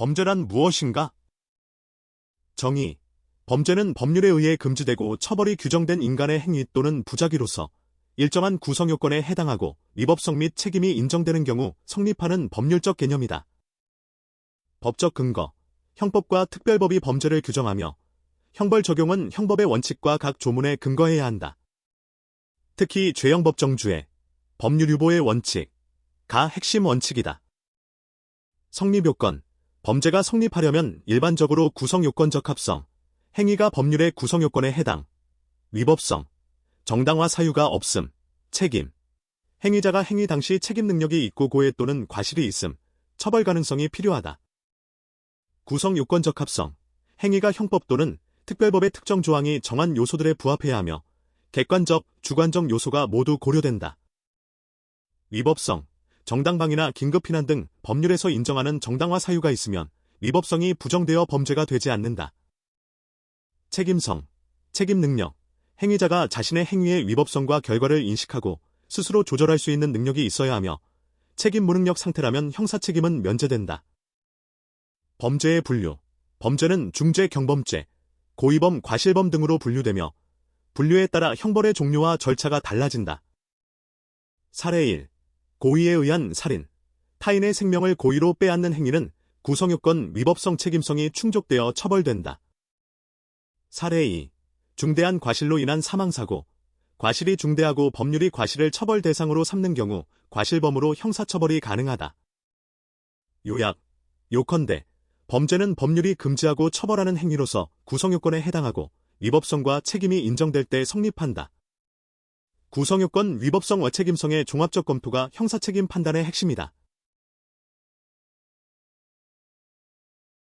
범죄란 무엇인가? 정의. 범죄는 법률에 의해 금지되고 처벌이 규정된 인간의 행위 또는 부작위로서 일정한 구성 요건에 해당하고 위법성 및 책임이 인정되는 경우 성립하는 법률적 개념이다. 법적 근거. 형법과 특별법이 범죄를 규정하며 형벌 적용은 형법의 원칙과 각 조문에 근거해야 한다. 특히 죄형 법정주의, 법률 유보의 원칙, 가 핵심 원칙이다. 성립 요건. 범죄가 성립하려면 일반적으로 구성 요건 적 합성, 행위가 법률의 구성 요건에 해당, 위법성, 정당화 사유가 없음, 책임, 행위자가 행위 당시 책임 능력이 있고 고해 또는 과실이 있음, 처벌 가능성이 필요하다. 구성 요건 적 합성, 행위가 형법 또는 특별법의 특정 조항이 정한 요소들에 부합해야 하며 객관적, 주관적 요소가 모두 고려된다. 위법성, 정당방위나 긴급피난 등 법률에서 인정하는 정당화 사유가 있으면 위법성이 부정되어 범죄가 되지 않는다. 책임성, 책임 능력, 행위자가 자신의 행위의 위법성과 결과를 인식하고 스스로 조절할 수 있는 능력이 있어야 하며 책임 무능력 상태라면 형사책임은 면제된다. 범죄의 분류, 범죄는 중죄 경범죄, 고의범 과실범 등으로 분류되며 분류에 따라 형벌의 종류와 절차가 달라진다. 사례 1. 고의에 의한 살인. 타인의 생명을 고의로 빼앗는 행위는 구성요건 위법성 책임성이 충족되어 처벌된다. 사례 2. 중대한 과실로 인한 사망사고. 과실이 중대하고 법률이 과실을 처벌 대상으로 삼는 경우 과실범으로 형사처벌이 가능하다. 요약. 요컨대. 범죄는 법률이 금지하고 처벌하는 행위로서 구성요건에 해당하고 위법성과 책임이 인정될 때 성립한다. 구성요건 위법성 어책임성의 종합적 검토가 형사책임 판단의 핵심이다.